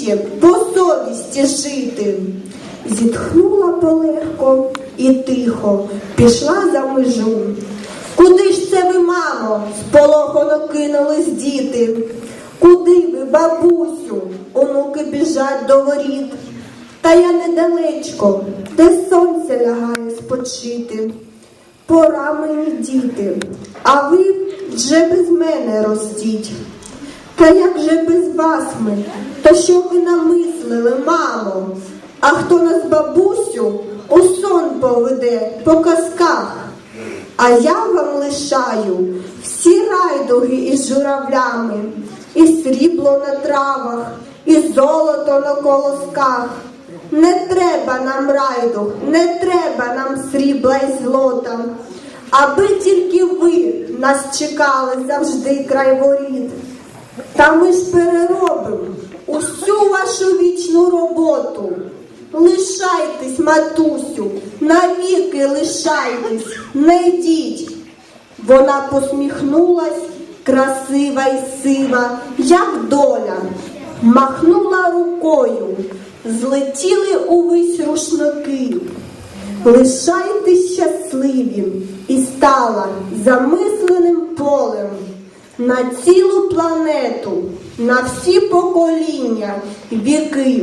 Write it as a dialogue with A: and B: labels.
A: світі по совісті жити. Зітхнула полегко і тихо пішла за межу. Куди ж це ви, мамо? сполохано кинулись діти. Куди ви, бабусю? Онуки біжать до воріт. Та я недалечко, де сонце лягає спочити. Пора мені діти, а ви вже без мене ростіть. Та як же без вас ми? Та що ви намислили, мамо? А хто нас бабусю у сон поведе по казках? А я вам лишаю всі райдуги із журавлями, і срібло на травах, і золото на колосках. Не треба нам райдуг, не треба нам срібла і злота, аби тільки ви нас чекали завжди край воріт. Та ми ж переробимо усю вашу вічну роботу. Лишайтесь, матусю, навіки лишайтесь, не йдіть. Вона посміхнулась, красива й сива, як доля, махнула рукою, злетіли увесь рушники. Лишайтесь щасливі і стала замисленим полем на цілу планету, на всі покоління, віки.